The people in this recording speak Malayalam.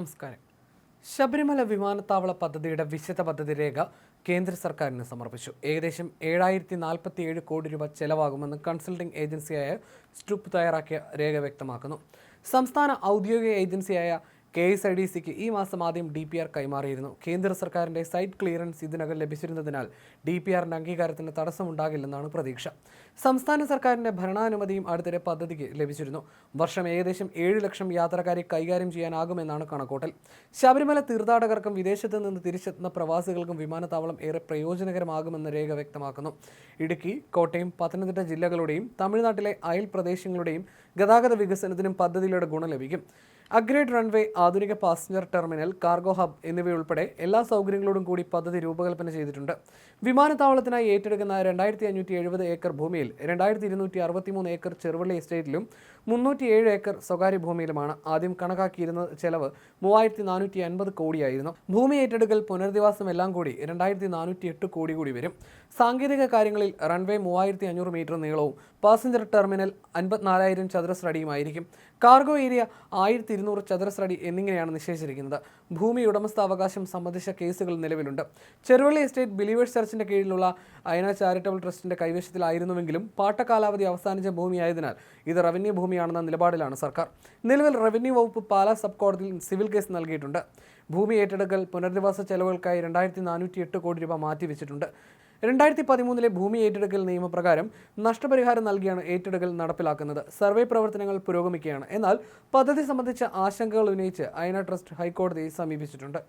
നമസ്കാരം. ശബരിമല വിമാനത്താവള പദ്ധതിയുടെ വിശദ പദ്ധതി രേഖ കേന്ദ്ര സർക്കാരിന് സമർപ്പിച്ചു. ഏകദേശം ഏഴായിരത്തി നാൽപ്പത്തി ഏഴ് കോടി രൂപ ചെലവാകുമെന്ന് കൺസൾട്ടിംഗ് ഏജൻസിയായ സ്റ്റുപ്പ് തയ്യാറാക്കിയ രേഖ വ്യക്തമാക്കുന്നു. സംസ്ഥാന ഔദ്യോഗിക ഏജൻസിയായ കെ എസ് ഐ ഡി സിക്ക് ഈ മാസം ആദ്യം ഡി പി ആർ കൈമാറിയിരുന്നു. കേന്ദ്ര സർക്കാരിന്റെ സൈറ്റ് ക്ലിയറൻസ് ഇതിനകം ലഭിച്ചിരുന്നതിനാൽ ഡി പി ആറിന്റെ അംഗീകാരത്തിന് തടസ്സമുണ്ടാകില്ലെന്നാണ് പ്രതീക്ഷ. സംസ്ഥാന സർക്കാരിന്റെ ഭരണാനുമതിയും അടുത്തിടെ പദ്ധതിക്ക് ലഭിച്ചിരുന്നു. വർഷം ഏകദേശം ഏഴ് ലക്ഷം യാത്രക്കാരെ കൈകാര്യം ചെയ്യാനാകുമെന്നാണ് കണക്കൂട്ടൽ. ശബരിമല തീർത്ഥാടകർക്കും വിദേശത്ത് നിന്ന് തിരിച്ചെത്തുന്ന പ്രവാസികൾക്കും വിമാനത്താവളം ഏറെ പ്രയോജനകരമാകുമെന്ന് രേഖ വ്യക്തമാക്കുന്നു. ഇടുക്കി കോട്ടയം പത്തനംതിട്ട ജില്ലകളുടെയും തമിഴ്നാട്ടിലെ അയൽ പ്രദേശങ്ങളുടെയും ഗതാഗത വികസനത്തിനും പദ്ധതിയിലൂടെ ഗുണം ലഭിക്കും. അഗ്രേഡ് റൺവേ ആധുനിക പാസഞ്ചർ ടെർമിനൽ കാർഗോ ഹബ് എന്നിവയുൾപ്പെടെ എല്ലാ സൗകര്യങ്ങളോടും കൂടി പദ്ധതി രൂപകൽപ്പന ചെയ്തിട്ടുണ്ട്. വിമാനത്താവളത്തിനായി ഏറ്റെടുക്കുന്ന രണ്ടായിരത്തി അഞ്ഞൂറ്റി എഴുപത് ഏക്കർ ഭൂമിയിൽ രണ്ടായിരത്തി ഇരുന്നൂറ്റി അറുപത്തിമൂന്ന് ഏക്കർ ചെറുവള്ളി എസ്റ്റേറ്റിലും മുന്നൂറ്റി ഏഴ് ഏക്കർ സ്വകാര്യ ഭൂമിയിലുമാണ്. ആദ്യം കണക്കാക്കിയിരുന്ന ചെലവ് മൂവായിരത്തി നാനൂറ്റി അൻപത് കോടിയായിരുന്നു. ഭൂമി ഏറ്റെടുക്കൽ പുനരധിവാസം എല്ലാം കൂടി രണ്ടായിരത്തി നാനൂറ്റി എട്ട് കോടി കൂടി വരും. സാങ്കേതിക കാര്യങ്ങളിൽ റൺവേ മൂവായിരത്തി അഞ്ഞൂറ് മീറ്റർ നീളവും പാസഞ്ചർ ടെർമിനൽ അൻപത്തിനാലായിരം ചതുരശ്ര അടിയുമായിരിക്കും കാർഗോ ഏരിയ ആയിരത്തി ഇരുന്നൂറ് ചതുരശ്ര അടി എന്നിങ്ങനെയാണ് നിശ്ചയിച്ചിരിക്കുന്നത്. ഭൂമി ഉടമസ്ഥാവകാശം സംബന്ധിച്ച കേസുകൾ നിലവിലുണ്ട്. ചെറുവള്ളി എസ്റ്റേറ്റ് ബിലീവേഴ്സ് ചർച്ചിന്റെ കീഴിലുള്ള അയന ചാരിറ്റബിൾ ട്രസ്റ്റിന്റെ കൈവശത്തിലായിരുന്നുവെങ്കിലും പാട്ട കാലാവധി അവസാനിച്ച ഭൂമിയായതിനാൽ ഇത് റവന്യൂ ഭൂമിയാണെന്ന നിലപാടിലാണ് സർക്കാർ. നിലവിൽ റവന്യൂ വകുപ്പ് പാലാ സബ് കോടതിയിൽ സിവിൽ കേസ് നൽകിയിട്ടുണ്ട്. ഭൂമി ഏറ്റെടുക്കൽ പുനരധിവാസ ചെലവുകൾക്കായി രണ്ടായിരത്തി നാനൂറ്റി എട്ട് കോടി രൂപ മാറ്റിവെച്ചിട്ടുണ്ട്. രണ്ടായിരത്തി പതിമൂന്നിലെ ഭൂമി ഏറ്റെടുക്കൽ നിയമപ്രകാരം നഷ്ടപരിഹാരം നൽകിയാണ് ഏറ്റെടുക്കൽ നടപ്പിലാക്കുന്നത്. സർവേ പ്രവർത്തനങ്ങൾ പുരോഗമിക്കുകയാണ്. എന്നാൽ പദ്ധതി സംബന്ധിച്ച ആശങ്കകൾ ഉന്നയിച്ച് അയന ട്രസ്റ്റ് ഹൈക്കോടതിയെ സമീപിച്ചിട്ടുണ്ട്.